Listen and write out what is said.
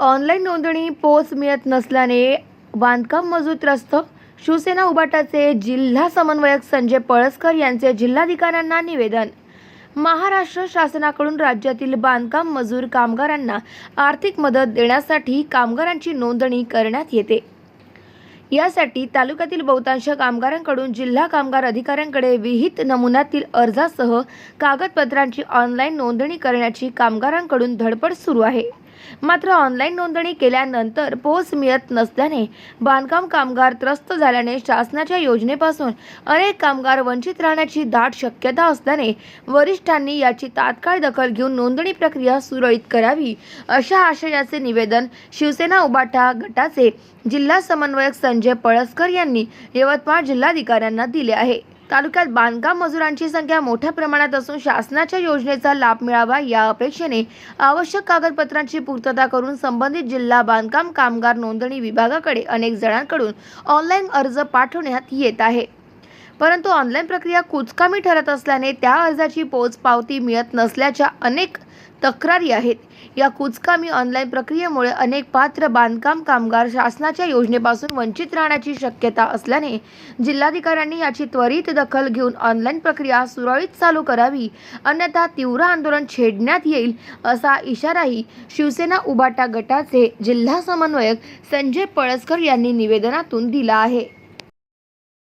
Online नोंदणी पोच मिळत नसल्याने बांधकाम मजूर त्रस्त शिवसेना उबाटाचे जिल्हा समन्वयक संजय पळसकर यांचे जिल्हाधिकाऱ्यांना निवेदन. महाराष्ट्र शासनाकडून राज्यातील बांधकाम मजूर कामगारांना आर्थिक मदत देण्यासाठी कामगारांची नोंदणी करण्यात येते. यासाठी तालुक्यातील बहुतांश कामगारांकडून जिल्हा कामगार अधिकाऱ्यांकडे विहित नमुन्यातील अर्जासह कागदपत्रांची ऑनलाईन नोंदणी करण्याची कामगारांकडून धडपड सुरू आहे. मात्र ऑनलाईन नोंदणी केल्यानंतर पोच मिळत नसल्याने बांधकाम कामगार त्रस्त झाल्याने शासनाच्या योजनेपासून अनेक कामगार वंचित राहण्याची दाट शक्यता असल्याने वरिष्ठांनी याची तात्काळ दखल घेऊन नोंदणी प्रक्रिया सुरळीत करावी अशा आशयाचे निवेदन शिवसेना उबाटा गटाचे जिल्हा समन्वयक संजय पळसकर यांनी यवतमाळ जिल्हाधिकाऱ्यांना दिले आहे. तालुक्यात बांधकाम मजुरांची संख्या मोठ्या प्रमाणात असून शासनाच्या योजनेचा लाभ मिळावा या अपेक्षेने आवश्यक कागदपत्रांची पूर्तता करून संबंधित जिल्हा बांधकाम कामगार नोंदणी विभागाकडे अनेक जणांकडून ऑनलाईन अर्ज पाठवण्यात येत आहे. परंतु ऑनलाईन प्रक्रिया कुचकामी ठरत असल्याने त्या अर्जाची पोचपावती मिळत नसल्याच्या अनेक तक्रारी आहेत. या कुचकामी ऑनलाईन प्रक्रियेमुळे अनेक पात्र बांधकाम कामगार शासनाच्या योजनेपासून वंचित राहण्याची शक्यता असल्याने जिल्हाधिकाऱ्यांनी याची त्वरित दखल घेऊन ऑनलाईन प्रक्रिया सुरळीत चालू करावी अन्यथा तीव्र आंदोलन छेडण्यात येईल असा इशाराही शिवसेना उबाटा गटाचे जिल्हा समन्वयक संजय पळसकर यांनी निवेदनातून दिला आहे.